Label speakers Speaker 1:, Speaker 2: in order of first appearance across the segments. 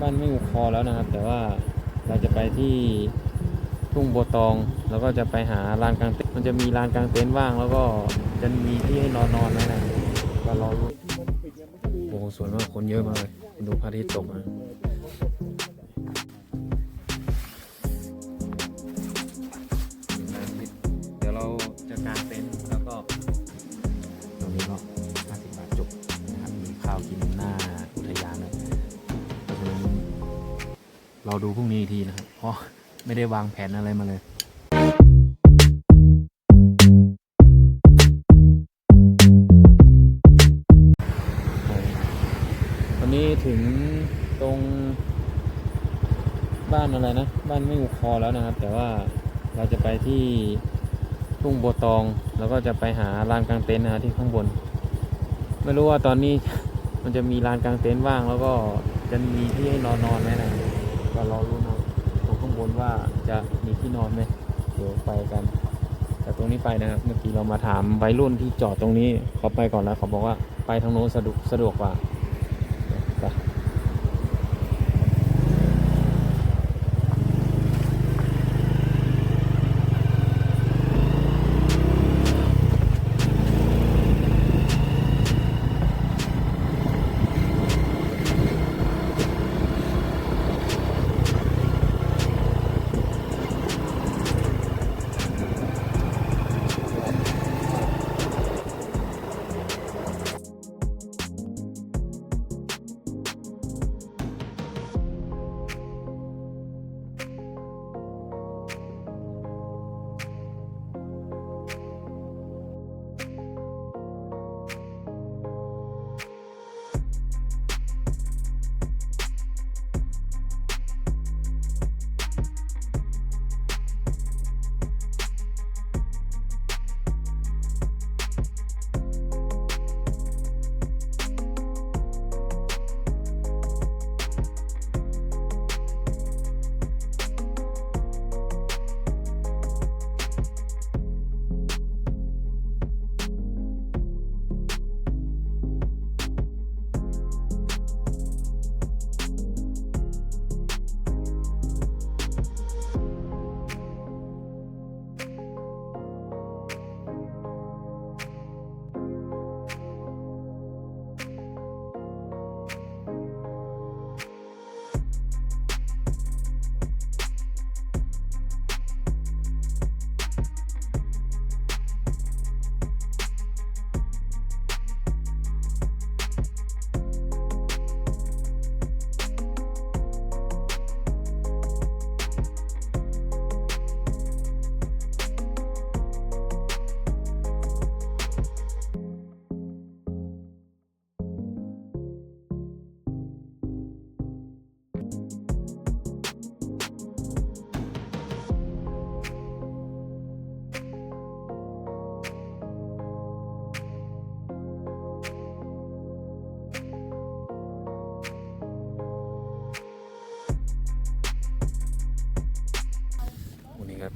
Speaker 1: บ้านไม่อุคอแล้วนะครับ แต่ว่าเราจะไปที่ทุ่งโบตอง แล้วก็จะไปหาลานกลางเต็นท์มันจะมีลานกลางเต็นท์ว่าง แล้วก็จะมีที่ให้นอนนอนนะนะก็รอรู้โอ้โหสวยมากคนเยอะมากเลยดูพระอาทิตย์ตกนะ ดูพรุ่งนี้อีกทีนะครับ เพราะไม่ได้วางแผนอะไรมาเลยวันนี้ถึงตรงบ้านอะไรนะ บ้านไม่อุคอแล้วนะครับ แต่ว่าเราจะไปที่ทุ่งโบตอง แล้วก็จะไปหาลานกลางเต็นท์นะฮะที่ข้างบน ไม่รู้ว่าตอนนี้มันจะมีลานกลางเต็นท์ว่าง แล้วก็จะมีที่ให้นอนนอนไหมนะ ก็รอรู้นะตรงข้างบนว่าจะมีที่นอนไหมเดี๋ยวไปกัน แต่ตรงนี้ไปนะครับ เมื่อกี้เรามาถามวัยรุ่นที่จอดตรงนี้เขาไปก่อนแล้วเขาบอกว่าไปทางโน้นสะดวกสะดวกกว่าไป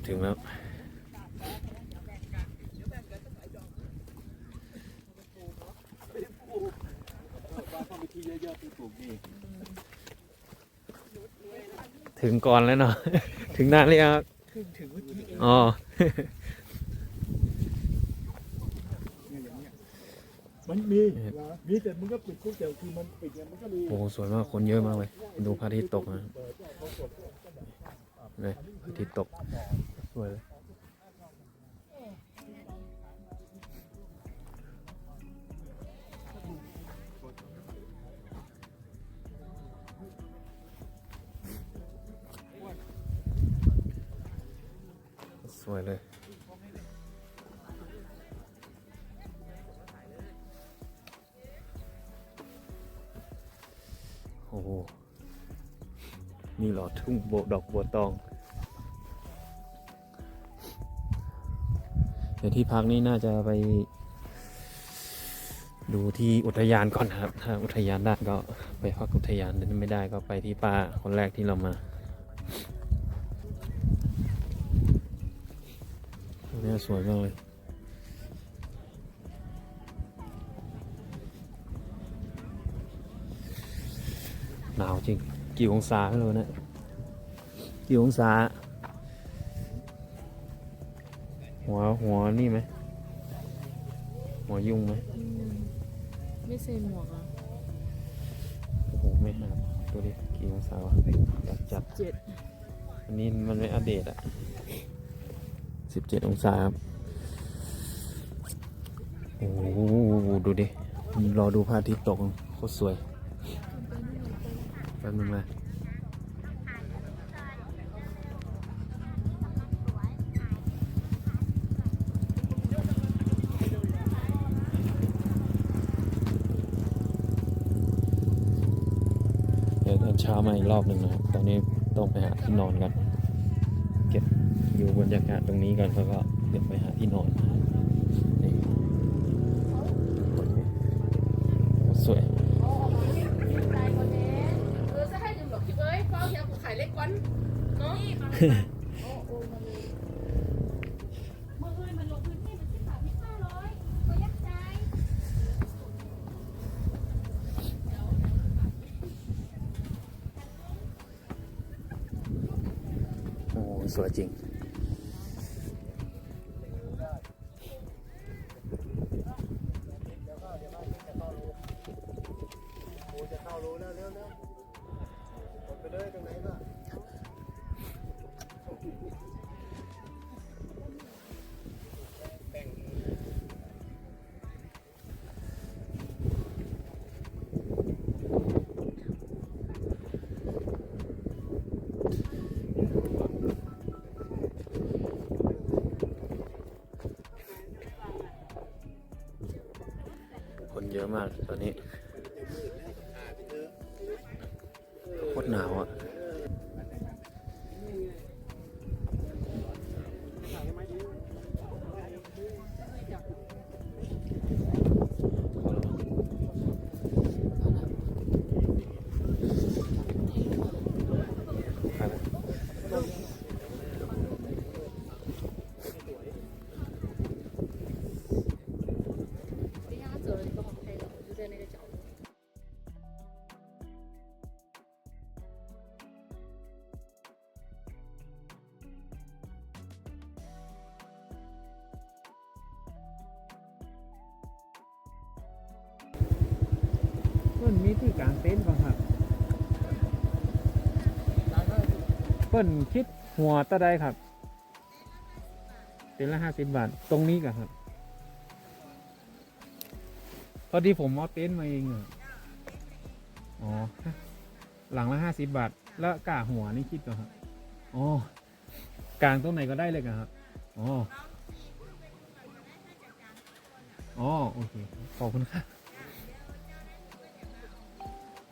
Speaker 1: ถึงแล้ว ถึงก่อนแล้วเนาะ ถึงนานเลยครับอ๋อ
Speaker 2: มันมี มีแต่มึงก็ปิดคุกแต่คือมันปิดเนี่ยมันก็มี
Speaker 1: โอ้โหสวยมากคนเยอะมากเลยดูพระอาทิตย์ตกนะเลยพระอาทิตย์ตก สวยเลยสวยเลยโอ้โหนี่หรอทุ่งโบดอกบัวตอง เดี๋ยวที่พักนี้น่าจะไป ดูที่อุทยานก่อนครับ ถ้าอุทยานได้ก็ไปพักอุทยานถ้าไม่ได้ก็ไปที่ป้าคนแรกที่เรามาเนี่ยสวยมากเลยหนาวจริง กี่องศาไม่รู้นะ กี่องศา หัวหัวนี่ไหมหัวยุงไหม
Speaker 3: ไม่ใส่หมวกอะ
Speaker 1: โอ้โหไม่หาตัวดิกี่องศาวะจัดจัด
Speaker 3: เจ็ด
Speaker 1: อันนี้มันไม่อัปเดตอะสิบเจ็ดองศาครับโอ้โหดูดิรอดูพระอาทิตย์ตกโคตรสวยแป๊บนึงมา รอบหนึ่งนะครับ ตอนนี้ต้องไปหาที่นอนกันเก็บอยู่บรรยากาศตรงนี้กันแล้วก็เดี๋ยวไปหาที่นอนสวย
Speaker 3: เออจะให้ยืมหรอคิดเอ้ยเฝ้าเฮียกูขายเล็กวันเนาะ
Speaker 4: มื่อคืนมันลงพื้นที่มันสิบสามที่ห้าร้อยก็ยักใจ
Speaker 1: โอ้ มากตอนนี้ นมีที่กลางเต็นท์ป่ะครับเปิ้นคิดหัวตะไดครับเต็นท์ละห้าสิบบาทตรงนี้กันครับพอดีผมเอาเต็นท์มาเองอะอ๋อหลังละห้าสิบบาท แล้วกาหัวนี่คิดก่อนครับอ๋อกลางตรงไหนก็ได้เลยกันครับอ๋ออ๋อโอเคขอบคุณครับ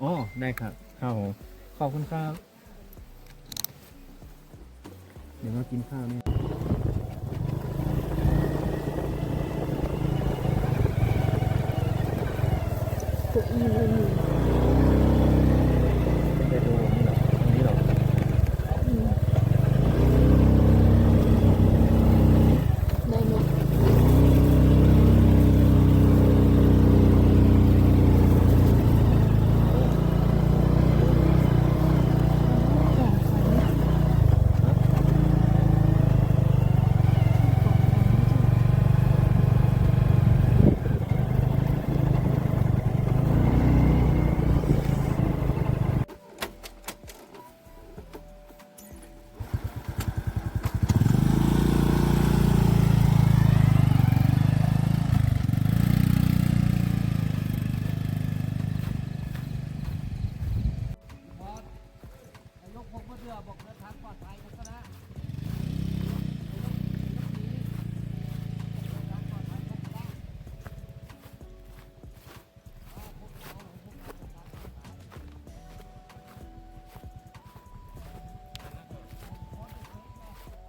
Speaker 1: อ๋อได้ครับครับผมขอบคุณครับ เดี๋ยวมากินข้าวเนี่ย
Speaker 3: ตัวอีมันมี
Speaker 1: ไปดูนี่เหรอตรงนี้เหรอ
Speaker 3: ได้ไหม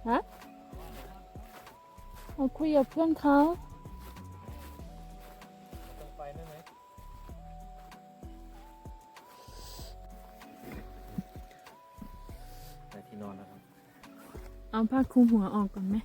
Speaker 3: ฮะมาคุยกับเพื่อนเขา
Speaker 1: ตรงไปได้ไหมไปที่นอนแล้วครับ
Speaker 3: เอาผ้าคลุมหัวออกก่อนไหม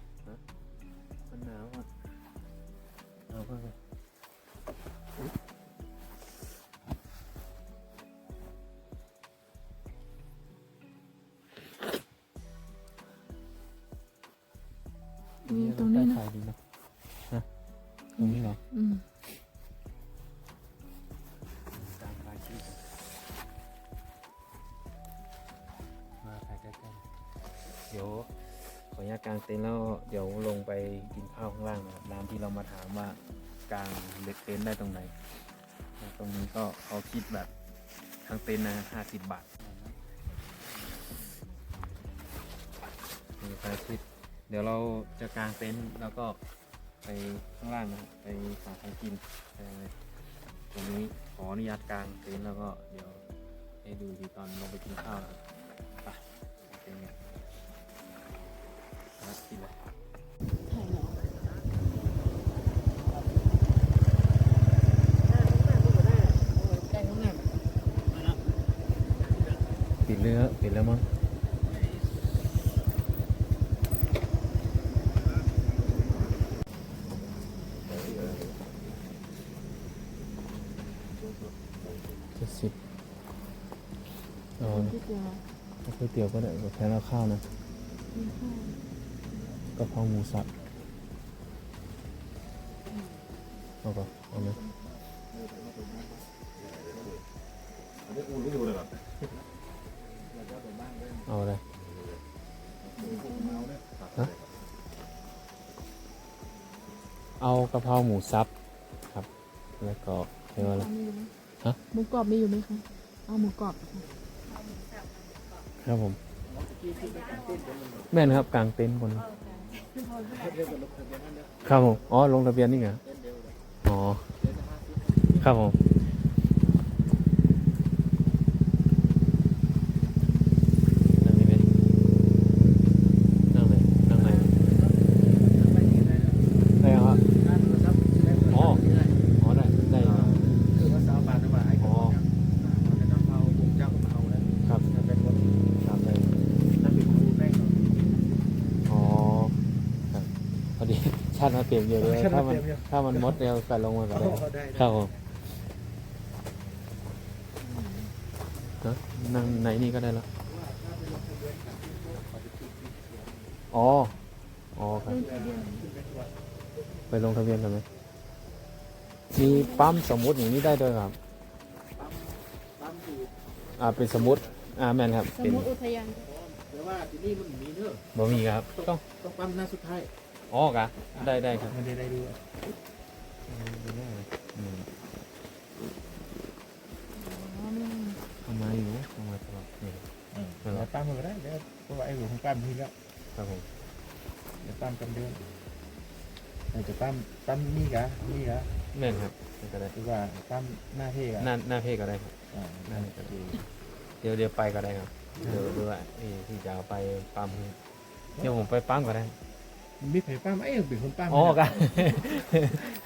Speaker 1: เดี๋ยวขออนุญาตกางเต็นท์แล้วเดี๋ยวลงไปกินข้าวข้างล่างนะครับร้านที่เรามาถามว่ากางเด็กเต็นท์ได้ตรงไหน ตรงนี้ก็เขาคิดแบบทางเต็นท์นะห้าสิบบาทนี่ปลายชีพเดี๋ยวเราจะกางเต็นท์แล้วก็ไปข้างล่างนะไปหาของกินอะไรตรงนี้ขออนุญาตกลางเต็นท์แล้วก็เดี๋ยวให้ดูทีตอนลงไปกินข้าวนะไปเป็นไงนะกินเลย
Speaker 4: ถ่ายเหรอ
Speaker 1: ปิดเรือปิดแล้วมั้งเจ็ดสิบเอา
Speaker 4: ที่เดียว
Speaker 1: เอาก๋วยเตี๋ยวก็ได้แทนเอาข้าวนะ กะเพราหมูสับเอาก่อนเอาไหมเอาอะไรฮะเอากะเพราหมูสับครับ แล้วก็เรียกว่าอะไร
Speaker 4: มีอยู่ไหม
Speaker 1: ฮะ
Speaker 4: หมูกรอบมีอยู่ไหมคะ เอาหมูกรอบค่ะ
Speaker 1: ครับผม แม่นครับกลางเต็นท์บน ครับผม อ๋อ ลงทะเบียนนี่ไง อ๋อ ครับผมนั่งนี่ไหมนั่งไหนนั่งไหนได้ครับอ๋ออ๋อได้ได้ครับ
Speaker 2: คือว่าสาวบาทนะว่าไอ้
Speaker 1: อ๋อ
Speaker 2: จะนำเอาผมเจ้าเอาแล้ว
Speaker 1: ครับ
Speaker 2: ถ้าเป็นคน
Speaker 1: ครับได้
Speaker 2: ถ้าเป็นครูแม่ง
Speaker 1: อ๋อครับพอดี ชาติมาเปรียบเยอะเลยถ้ามันถ้ามันมดเร็วก็ลงมาก็ได้
Speaker 2: ได้
Speaker 1: ครับผมฮะนั่งไหนนี่ก็ได้แล้วอ๋อ อ๋อครับ ไปลงทะเบียนกันไหมมีปั๊มสมมุติอย่างนี้ได้ด้วยครับ
Speaker 2: ปั๊มอยู่
Speaker 1: อ่า เป็นสมมุติ อ่า แม่นครับ
Speaker 4: สม
Speaker 1: เป็น
Speaker 4: มติอุทยาน
Speaker 2: แต่ว่าที่นี่มันมีเนอะ
Speaker 1: บ่มีครับ ต้อง
Speaker 2: ต้องปั๊มหน้าสุดท้าย
Speaker 1: อ๋อกะได้ได้ครับ
Speaker 2: ไม่ได้ได้ดู
Speaker 1: อืม
Speaker 4: อ๋อนี่
Speaker 1: เข้ามาอยู่เข้ามาตลอดนี่
Speaker 2: แล้วปั๊มมันก็ได้เดี๋ยวเพราะว่าไอ้หลวงปั๊มทีแล้ว
Speaker 1: ครับผม
Speaker 2: เดี๋ยวปั๊มกันเดินเราจะปั๊มปั๊มนี่กะนี่กะ
Speaker 1: แม่นครับนี่ก็ได้
Speaker 2: หรือว่าปั๊มหน้าเท่กะ
Speaker 1: หน้าหน้าเพศก็ได้ครับ
Speaker 2: อ่าหน้าก็ดี
Speaker 1: เดี๋ยวเดี๋ยวไปก็ได้ครับเดี๋ยวดูว่าเอ้ที่จะเอาไปปั๊มให้เดี๋ยวผมไปปั๊มก็ได้
Speaker 2: มีไผ่ปั๊มไอ้เป็นคนปั๊ม
Speaker 1: อ๋อกัน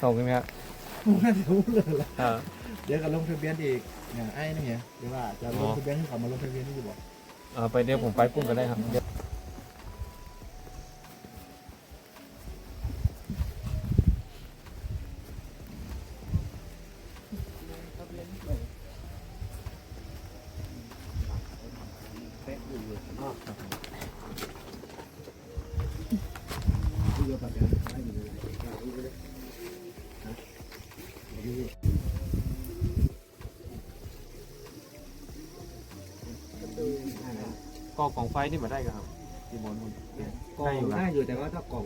Speaker 1: ขอบคุณครับ
Speaker 2: น่าจะรู้เลยล่ะ
Speaker 1: ครับ
Speaker 2: เดี๋ยวก็ลงทะเบียนอีกอย่างไอ้นี่ไงเดี๋ยวว่าจะลงทะเบียนให้เขามาลงทะเบียนที่อยู่บอก
Speaker 1: เอาไปเดี๋ยวผมไปปุ้งก็ได้ครับ ก็กล่องไฟนี่มาได้ครับที่บนบน
Speaker 5: กล่
Speaker 1: ได้
Speaker 5: อง
Speaker 1: อยู่
Speaker 5: ได้
Speaker 1: นะ
Speaker 5: อยู่แต่ว่าถ้ากล่อง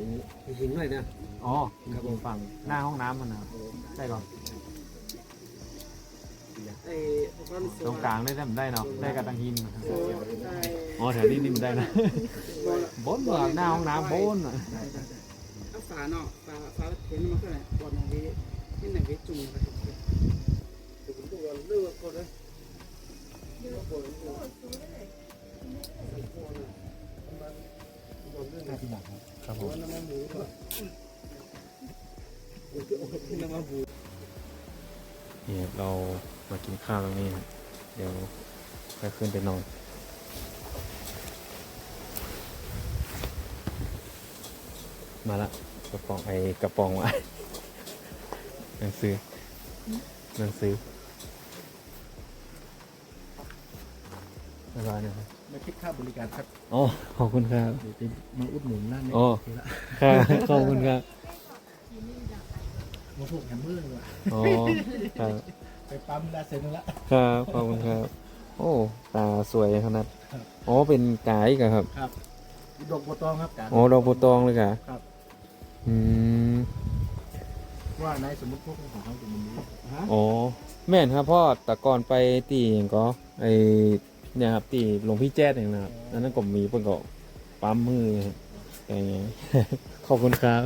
Speaker 5: หินหน่อยนะ
Speaker 1: อ๋อครับผม ฝั่งหน้าห้องน้ำมันนะครับได้ก่อน
Speaker 5: ไอ้พวกนั้น
Speaker 1: ตรงกลางได้ได้ผมได้เนาะได้กระตังหินนะครับอ๋อแถวนี้นี่มันได้นะบนเมืองหน้าห้องน้ำบนน่ะ
Speaker 6: ถ้าฝาเนาะฝาฝาเห็นมันก็ไหนบอลอย่างนี้นี่ไหนวิจุงกัน ครับ
Speaker 1: ครับผมนี่ครับเรามากินข้าวตรงนี้ครับเดี๋ยวไปขึ้นไปนอนมาละกระป๋องไอ้กระป๋องวะหนังสือหนังสือเรียบร้อยนะครับ
Speaker 2: ไม่คิดค่าบริการครับ
Speaker 1: อ๋อขอบคุณครับ
Speaker 2: เดี๋ยวจะมาอุดหนุนร้านนี้
Speaker 1: อ๋อ
Speaker 2: โอเคละ
Speaker 1: ครับขอบคุณครับ
Speaker 2: มาพวกแฮมเมอร์ว่ะ
Speaker 1: อ๋อครับ
Speaker 2: ไปปั๊มได้เซ็นละ
Speaker 1: ครับขอบคุณครับ โอ้ตาสวยขนาด
Speaker 2: ครับ
Speaker 1: อ๋อเป็นกายกะครับ
Speaker 2: ครับดอกบัวตองครับการ
Speaker 1: อ๋อดอกบัวตองเลยกะ
Speaker 2: ครับ
Speaker 1: อืม
Speaker 2: ว่านายสมมติพวกของเขาจะมันนี้ฮะ
Speaker 1: อ๋อแม่นครับพ่อแต่ก่อนไปตีอย่างก็ไอ เนี่ยครับที่หลวงพี่แจ๊ดเองนะครับอันนั้นก็มีเพิ่นก็ปั๊มมืออะไรอย่างเงี้ยขอบคุณครับ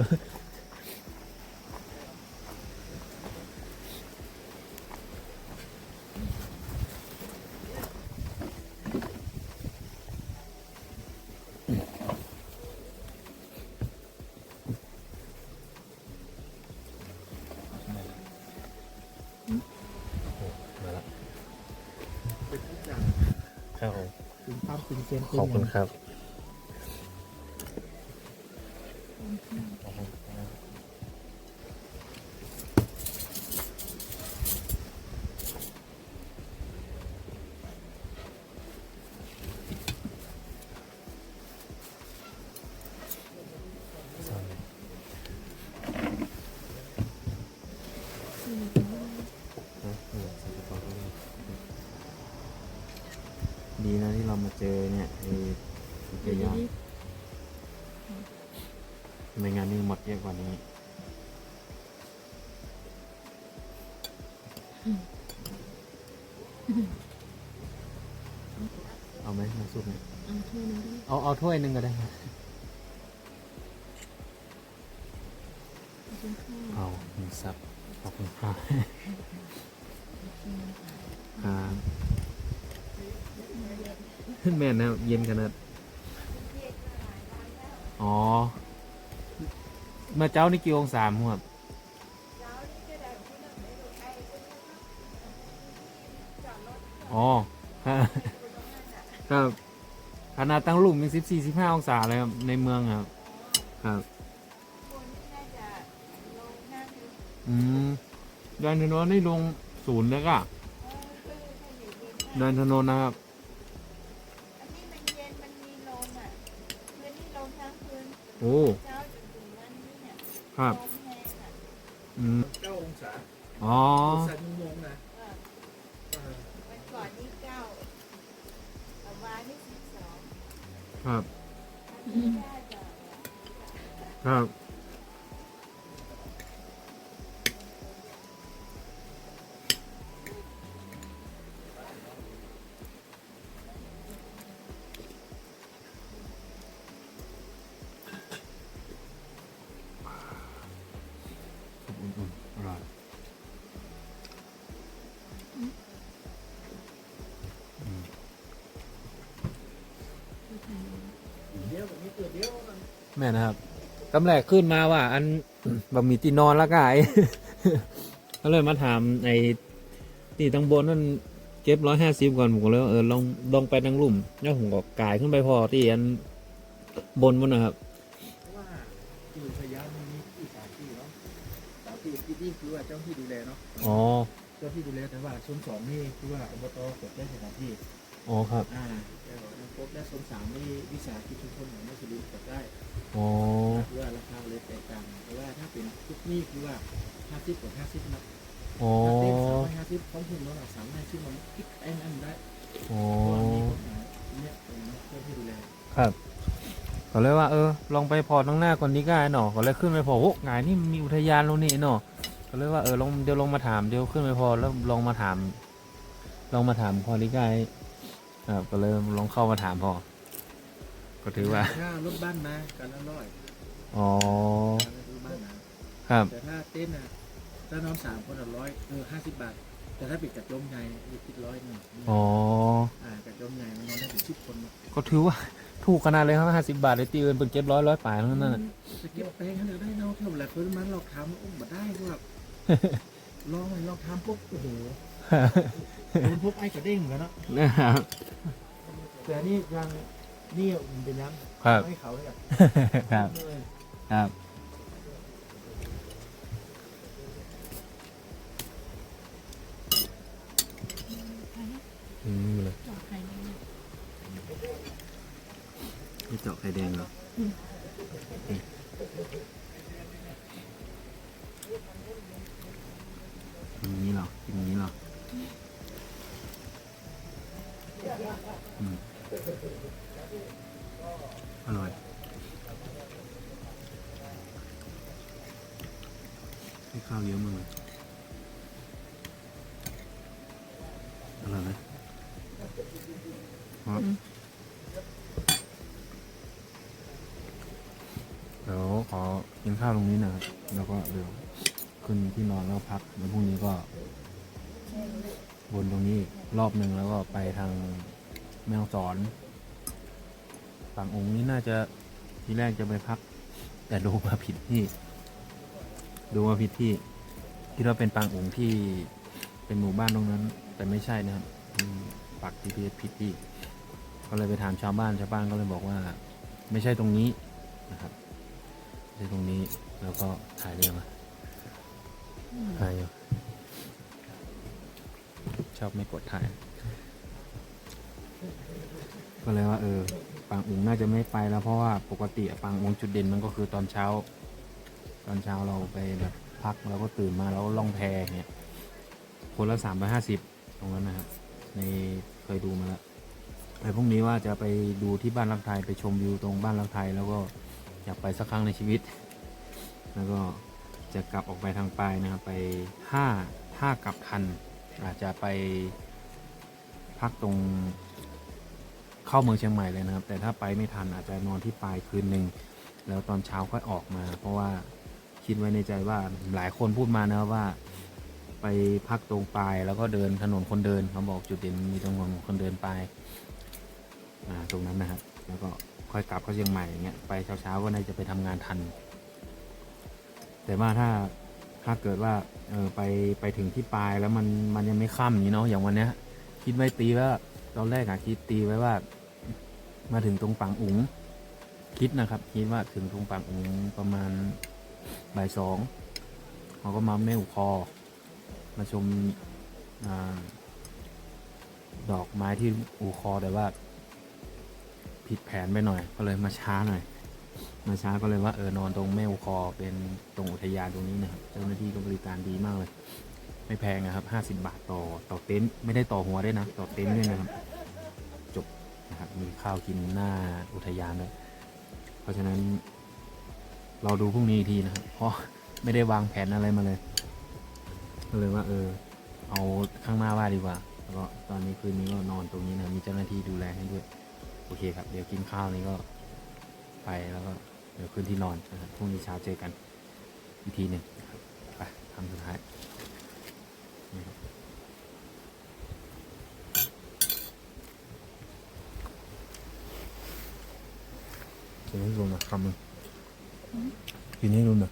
Speaker 2: เอาเอา
Speaker 1: ถ้วยหนึ่งก็ได้ครับเอาหมูสับขอบคุณครับครับแม่นนะเย็นขนาดอ๋อเมื่อเจ้านี่กี่องศาครับอ๋อครับครับข นาดตั้งลุ่มยังสิบสี่สิบห้าองศาเลยครับในเมืองครับ ครับ อืมดานถนนนี่ลงศูนย์แล้วก็ดานถนนนะครับ
Speaker 4: อันนี้มันเย็นมันมีลมอะคืนนี้ลมทั้งคืน
Speaker 1: โอ้
Speaker 4: เช้าจนถึงวันนี้เนี่ย
Speaker 1: ครับ
Speaker 4: ลมแรงอะ
Speaker 1: อืม
Speaker 2: เก้าองศา
Speaker 1: อ๋อ
Speaker 2: สันงงนะ
Speaker 4: เออวันก่อนนี่เก้าแต่วานนี่สิบสอง
Speaker 1: ครับ
Speaker 4: อันนี้น่าจะ
Speaker 1: ครับ
Speaker 2: แม่นะ
Speaker 1: ครับกำแรกขึ้นมาว่า อันบะหมี่ตีนอนละกายก็เลยมาถามไอ้ตีตังบนนั่นเก็บร้อยห้าสิบก่อนผมก็เลยว่าเออลองลองไปดังลุ่มแล้วผมก็กายขึ้นไปพอที่อันบนบนนะครับ
Speaker 2: เพราะว่าที่อุทยานมันมีที่สามที่เนาะสามที่ที่นี่คือว่าเจ้าที่ดูแลเนาะ
Speaker 1: อ๋อ
Speaker 2: เจ้าที่ดูแลแต่ว่าโซนสองนี่คือว่าอบตเปิดได้สถานที่
Speaker 1: อ๋อครับ
Speaker 2: อ่า แต่ว่าครบและโซนสามนี่วิสาหกิจชุมชนของไม่สะดวกเปิดได้
Speaker 1: อ๋อ
Speaker 2: คือว่าราคาเลยแตกต่างแต่ว่าถ้าเป็นทุกนี่คือว่าห้าสิบกับห้าสิบนะ
Speaker 1: อ๋อ
Speaker 2: ถ้าเต็มสามร้อยห้าสิบของคุณเราสามารถซื้อมาคิดไอ้นั่นได้
Speaker 1: อ๋อ
Speaker 2: เพราะว่ามีกฎหมายเนี่ยเป็นเจ้าที่ดูแล
Speaker 1: ครับก็เลยว่าเออลองไปพอตั้งหน้าก่อนดีกว่าหนอก็เลยขึ้นไปพอโอ้งายนี่มีอุทยานลงนี่หนอก็เลยว่าเออลองเดี๋ยวลองมาถามเดี๋ยวขึ้นไปพอแล้วลองมาถาม ลองมาถามพอดีกว่า ครับก็เลยลองเข้ามาถามพอ ก็ถือว่า
Speaker 2: ถ้ารถบ้านมากันละร้อย
Speaker 1: อ๋อ
Speaker 2: การรถบ้านนะครับ แต่ถ้าเต้นนะถ้านอนสามคนละร้อยเออห้าสิบบาท แต่ถ้าปิดกระจมใหญ่มีคิดร้อยหนึ่ง
Speaker 1: อ๋อ
Speaker 2: อ่ากระจมใหญ่มันนอนได้ถึงสิบคนเนอะ
Speaker 1: ก็ถือว่า ถูกขนาดเลยครับห้าสิบบาทเลยตีเอินเป็นเจ็ดร้อยร้อยป่ายแล้วนั่นน่ะ
Speaker 2: จะเก็บแป้งให้เราได้เนาะเท่าไหร่เพิ่นมันเราทำอุ้มมาได้พวกลองเลยลองทำปุ๊บโอ้โห โดนพวกไอ้กระเด้งเหมือนกันเนาะ
Speaker 1: นะครับ
Speaker 2: แต่นี่ยังนี่มันเป็นยัง
Speaker 1: ครับ
Speaker 2: ให้เขาเลยอะ
Speaker 1: ครับ
Speaker 2: เลย
Speaker 1: ครับ อืมเลย
Speaker 3: จอดใครเนี่ย
Speaker 1: นี่เจาะไข่แดงเหรออืมอย่างนี้เหรอกินอย่างนี้เหรออืมอร่อยให้ข้าวเยอะมากเลยอร่อยไหมครับ เดี๋ยวขอ กินข้าวตรงนี้นะครับ แล้วก็เดี๋ยวขึ้นที่นอนแล้วพักแล้วพรุ่งนี้ก็วนตรงนี้รอบหนึ่งแล้วก็ไปทางแม่ฮ่องสอนฝั่งองค์นี้น่าจะที่แรกจะไปพัก แต่ดูมาผิดที่ ดูมาผิดที่คิดว่าเป็นปางองค์ที่เป็นหมู่บ้านตรงนั้น แต่ไม่ใช่นะครับปัก GPS ผิดที่ก็เลยไปถามชาวบ้านชาวบ้านก็เลยบอกว่า ไม่ใช่ตรงนี้นะครับ ไม่ตรงนี้แล้วก็ถ่ายเรียงมาถ่ายอยู่ชอบไม่กดถ่าย ก็เลยว่าเออปางอุ๋งน่าจะไม่ไปแล้วเพราะว่าปกติปางอุ๋งจุดเด่นมันก็คือตอนเช้า ตอนเช้าเราไปแบบพักเราก็ตื่นมาแล้วล่องแพเงี้ยคนละสามร้อยห้าสิบตรงนั้นนะครับในเคยดูมาแล้วแต่พรุ่งนี้ว่าจะไปดูที่บ้านรักไทยไปชมวิวตรงบ้านรักไทยแล้วก็ อยากไปสักครั้งในชีวิต แล้วก็จะกลับออกไปทางปลายนะครับไปถ้าถ้ากลับทัน อาจจะไปพักตรงเข้าเมืองเชียงใหม่เลยนะครับ แต่ถ้าไปไม่ทันอาจจะนอนที่ปลายคืนหนึ่งแล้วตอนเช้าค่อยออกมา เพราะว่าคิดไว้ในใจว่าหลายคนพูดมานะครับว่า ไปพักตรงปลายแล้วก็เดินถนนคนเดินเขาบอกจุดเด่นมีตรงถนนคนเดินปลายตรงนั้นนะครับ แล้วก็ ค่อยกลับเข้าเชียงใหม่อย่างเงี้ยไปเช้าๆก็น่าจะไปทำงานทัน แต่ว่าถ้าถ้าเกิดว่าเออไปไปถึงที่ปลายแล้วมันมันยังไม่ค่ำอย่างนี้เนาะอย่างวันเนี้ย คิดไว้ตีว่าตอนแรกอะคิดตีไว้ว่า มาถึงตรงปังอุ๋งคิดนะครับ คิดว่าถึงตรงปังอุ๋งประมาณบ่ายสองเขาก็มาแม่อุคอ มาชมอดอกไม้ที่อูคอแต่ว่า ผิดแผนไปหน่อย ก็เลยมาช้าหน่อย มาช้าก็เลยว่าเออนอนตรงแม่คอเป็นตรงอุทยานตรงนี้นะครับเจ้าหน้าที่ก็บริการดีมากเลย ไม่แพงนะครับห้าสิบาทต่อต่อเต็นท์ไม่ได้ต่อหัวด้วยนะ ต่อเต็นท์ด้วยนะครับ จบนะครับมีข้าวกินหน้าอุทยานด้วยเพราะฉะนั้น เราดูพรุ่งนี้อีกทีนะครับเพราะไม่ได้วางแผนอะไรมาเลยก็เลยว่าเออ เอาข้างหน้าว่าดีกว่าแล้วก็ตอนนี้คืนนี้ก็นอนตรงนี้นะมีเจ้าหน้าที่ดูแลให้ด้วย โอเคครับ เดี๋ยวกินข้าวนี้ก็ไปแล้วก็เดี๋ยวขึ้นที่นอนนะครับพรุ่งนี้เช้าเจอกันอีกทีหนึ่งนะครับไปคำสุดท้ายนี่ครับกินให้ดูหนะคำหนึงกินให้ดูหนะ